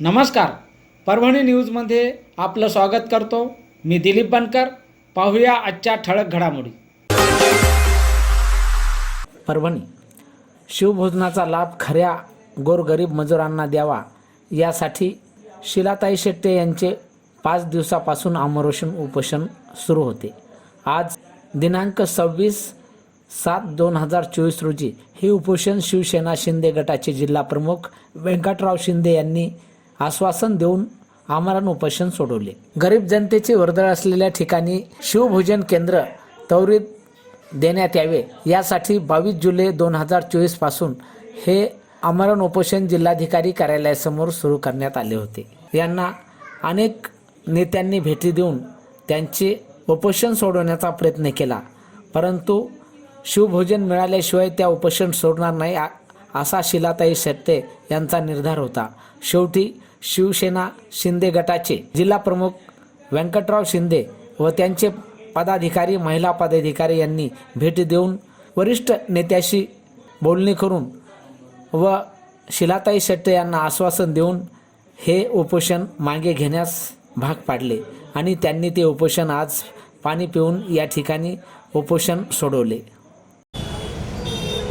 नमस्कार. परभणी न्यूजमध्ये आपलं स्वागत करतो. मी दिलीप बनकर. पाहूया आजच्या ठळक घडामोडी. परभणी. शिवभोजनाचा लाभ खऱ्या गोरगरीब मजुरांना द्यावा यासाठी शिलाताई शेट्टे यांचे पाच दिवसापासून आमरोषण उपोषण सुरू होते. आज दिनांक सव्वीस सात दोन हजार चोवीस रोजी हे उपोषण शिवसेना शिंदे गटाचे जिल्हाप्रमुख व्यंकटराव शिंदे यांनी आश्वासन देऊन आमरण उपोषण सोडवले. गरीब जनतेचे वर्दळ असलेल्या ठिकाणी शिवभोजन केंद्र त्वरित देण्यात यावे. यासाठी बावीस जुलै दोन हजार चोवीसपासून हे आमरण उपोषण जिल्हाधिकारी कार्यालयासमोर सुरू करण्यात आले होते. यांना अनेक नेत्यांनी भेटी देऊन त्यांचे उपोषण सोडवण्याचा प्रयत्न केला. परंतु शिवभोजन मिळाल्याशिवाय त्या उपोषण सोडणार नाही. असा शिलाताई शेट्टे यांचा निर्धार होता. शेवटी शिवसेना शिंदे गटाचे जिल्हा प्रमुख व्यंकटराव शिंदे व त्यांचे पदाधिकारी महिला पदाधिकारी यांनी भेट देऊन वरिष्ठ नेत्याशी बोलणी करून व शिलाताई शेट्टे यांना आश्वासन देऊन हे उपोषण मागे घेण्यास भाग पाडले आणि त्यांनी ते उपोषण आज पाणी पिऊन या ठिकाणी उपोषण सोडवले.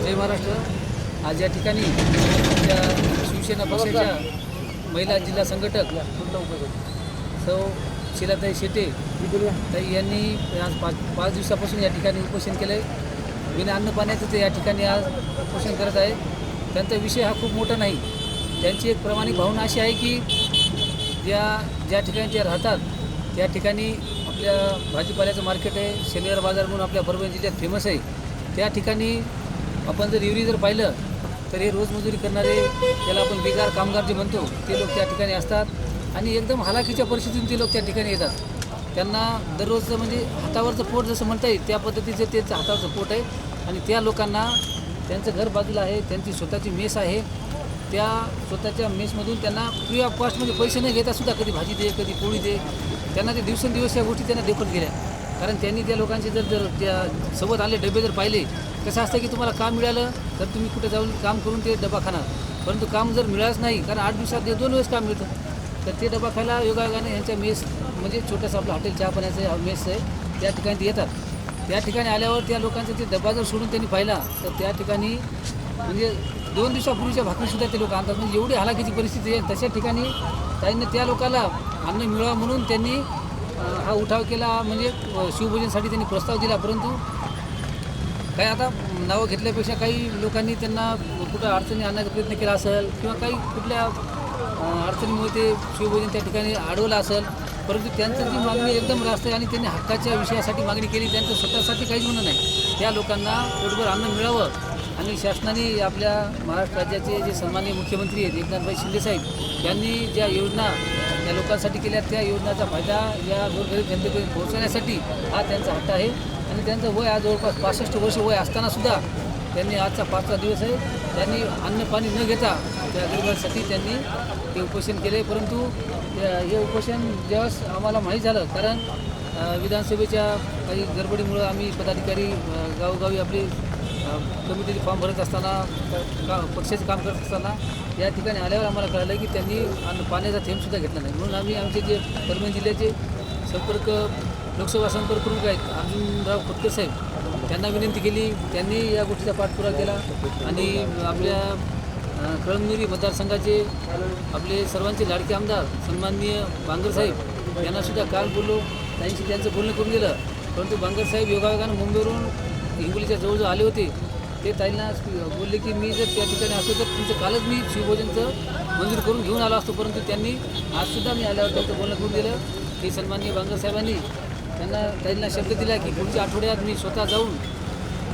जय महाराष्ट्र. आज या ठिकाणी आमच्या शिवसेना पक्षाच्या महिला जिल्हा संघटक सौ शिलाताई शेटे ताई यांनी आज पाच पाच दिवसापासून या ठिकाणी उपोषण केलं आहे विना अन्न पाण्याचं ते या ठिकाणी आज उपोषण करत आहे. त्यांचा विषय हा खूप मोठा नाही. त्यांची एक प्रामाणिक भावना अशी आहे की ज्या ज्या ठिकाणी ते राहतात त्या ठिकाणी आपल्या भाजीपाल्याचं मार्केट आहे. शनिवार बाजार म्हणून आपल्या परभणी जिल्ह्यात फेमस आहे. त्या ठिकाणी आपण जर युरी जर पाहिलं तर हे रोजमजुरी करणारे त्याला आपण बेकार कामगार जे म्हणतो ते लोक त्या ठिकाणी असतात. आणि एकदम हालाकीच्या परिस्थितीतून ते लोक त्या ठिकाणी येतात. त्यांना दररोजचं म्हणजे हातावरचं पोट जसं म्हणता येईल त्या पद्धतीचं तेच हातावरचं पोट आहे. आणि त्या लोकांना त्यांचं घर बाजूला आहे त्यांची स्वतःची मेस आहे. त्या स्वतःच्या मेसमधून त्यांना फ्री ऑफ कॉस्टमध्ये पैसे न घेता सुद्धा कधी भाजी दे कधी पोळी दे. त्यांना ते दिवसेंदिवस या गोष्टी त्यांना देखत गेल्या. कारण त्यांनी त्या लोकांचे जर जर त्या सोबत आले डबे जर पाहिले कसं असतं की तुम्हाला काम मिळालं तर तुम्ही कुठे जाऊन काम करून ते डबा खाणार. परंतु काम जर मिळालंच नाही कारण आठ दिवसात ते दोन वेळेस काम मिळतं. तर ते डबा खायला योगायोगाने यांच्या मेस म्हणजे छोटंसं आपलं हॉटेल चहा पाण्याचं मेस आहे त्या ठिकाणी ते येतात. त्या ठिकाणी आल्यावर त्या लोकांचा ते डबा जर सोडून त्यांनी पाहिला तर त्या ठिकाणी म्हणजे दोन दिवसापूर्वीच्या भाकरीसुद्धा ते लोक आणतात. म्हणजे एवढी हालाकीची परिस्थिती आहे. तशा ठिकाणी त्यांनी त्या लोकाला अन्न मिळावं म्हणून त्यांनी हा उठाव केला म्हणजे अं, शिवभोजनसाठी त्यांनी प्रस्ताव दिला परंतु काही आता नावं घेतल्यापेक्षा काही लोकांनी त्यांना कुठं अडचणी आणण्याचा प्रयत्न केला असेल किंवा काही कुठल्या अडचणीमुळे ते शिवभोजन त्या ठिकाणी अडवलं असेल परंतु त्यांचं जी मागणी एकदम रास्त आहे आणि त्यांनी हक्काच्या विषयासाठी मागणी केली त्यांचं स्वतःसाठी काहीच म्हणणं नाही. त्या लोकांना पोटभर अन्न मिळावं आणि शासनाने आपल्या महाराष्ट्र राज्याचे जे सन्माननीय मुख्यमंत्री आहेत एकनाथभाई शिंदेसाहेब यांनी ज्या योजना या लोकांसाठी केल्या त्या योजनाचा फायदा या गोरगरीब जनतेपर्यंत पोहोचवण्यासाठी हा त्यांचा हट्ट आहे. आणि त्यांचं वय आज जवळपास पासष्ट वर्ष वय असतानासुद्धा त्यांनी आजचा पाचवा दिवस आहे. त्यांनी अन्न पाणी न घेता त्या गरिबांसाठी त्यांनी ते उपोषण केले परंतु हे उपोषण जेव्हा आम्हाला माहीत झालं कारण विधानसभेच्या काही गडबडीमुळं आम्ही पदाधिकारी गावोगावी आपली कमिटीचे फॉर्म भरत असताना का पक्षाचे काम करत असताना या ठिकाणी आल्यावर आम्हाला कळलं की त्यांनी आणि पाण्याचा थेंबसुद्धा घेतला नाही. म्हणून आम्ही आमचे जे परभणी जिल्ह्याचे संपर्क लोकसभा संपर्क प्रमुख आहेत अर्जुनराव खोतकर साहेब त्यांना विनंती केली. त्यांनी या गोष्टीचा पाठपुरावा केला आणि आपल्या अ, कळमनुरी मतदारसंघाचे आपले सर्वांचे लाडके आमदार सन्माननीय बांगरसाहेब यांनासुद्धा काल बोललो. त्यांची त्यांचं बोलणं करून दिलं. परंतु बांगरसाहेब योगायोगानं मुंबईवरून हिंगोलीच्या जवळजवळ आले होते. ते ताईंना बोलले की मी जर त्या ठिकाणी असतो तर तुमचं कालच मी शिवभोजनचं मंजूर करून घेऊन आलो असतो. परंतु त्यांनी आजसुद्धा मी आल्यावर त्यांचं बोलणं करून दिलं. की सन्माननीय बांगर साहेबांनी त्यांना ताईंना शब्द दिला की पुढच्या आठवड्यात मी स्वतः जाऊन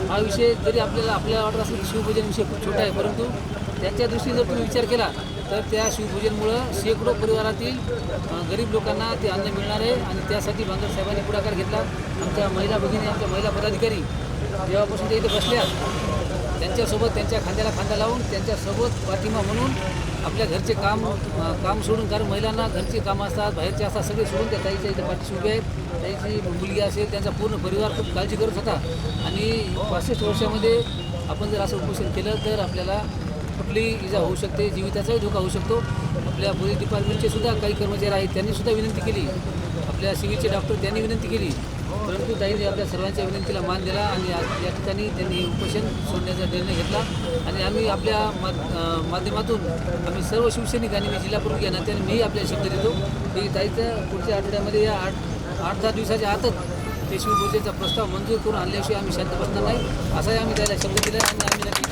हा विषय जरी आपल्याला आपल्याला वाटत असेल की शिवभोजन विषय खूप छोटा आहे परंतु त्यांच्या दृष्टीने जर तुम्ही विचार केला तर त्या शिवभोजनमुळं शेकडो परिवारातील गरीब लोकांना ते अन्न मिळणार आहे आणि त्यासाठी बांगर साहेबांनी पुढाकार घेतला. आमच्या महिला भगिनी आमच्या महिला पदाधिकारी जेव्हापासून ते इथे बसल्या त्यांच्यासोबत त्यांच्या खांद्याला खांदा लावून त्यांच्यासोबत पाठिंबा म्हणून आपल्या घरचे काम काम सोडून कारण महिलांना घरचे कामं असतात बाहेरचे असतात सगळे सोडून त्या ताईच्या इथे पाठीशी उभे आहेत. ताईची मुलगी असेल त्यांचा पूर्ण परिवार खूप काळजी करत होता. आणि पासष्ट वर्षामध्ये आपण जर असं उपोषण केलं तर आपल्याला कुठलीही इजा होऊ शकते जीविताचाही धोका होऊ शकतो. आपल्या पोलीस डिपार्टमेंटचे सुद्धा काही कर्मचारी आहेत त्यांनी सुद्धा विनंती केली. आपल्या सिव्हिलचे डॉक्टर त्यांनी विनंती केली. परंतु ताईने आपल्या सर्वांच्या विनंतीला मान दिला आणि या ठिकाणी त्यांनी उपोषण सोडण्याचा निर्णय घेतला. आणि आम्ही आपल्या मा- माध्यमातून आम्ही सर्व शिवसैनिक आणि मी जिल्हा प्रमुख या नात्याने मीही आपल्या शब्द देतो की ताईचं पुढच्या आठवड्यामध्ये या आठ आठ दहा दिवसाच्या आतच ते शिवपूजेचा प्रस्ताव मंजूर करून आणल्याशिवाय आम्ही शांत बसणार नाही. असाही आम्ही त्याला शब्द दिला आणि आम्ही नक्की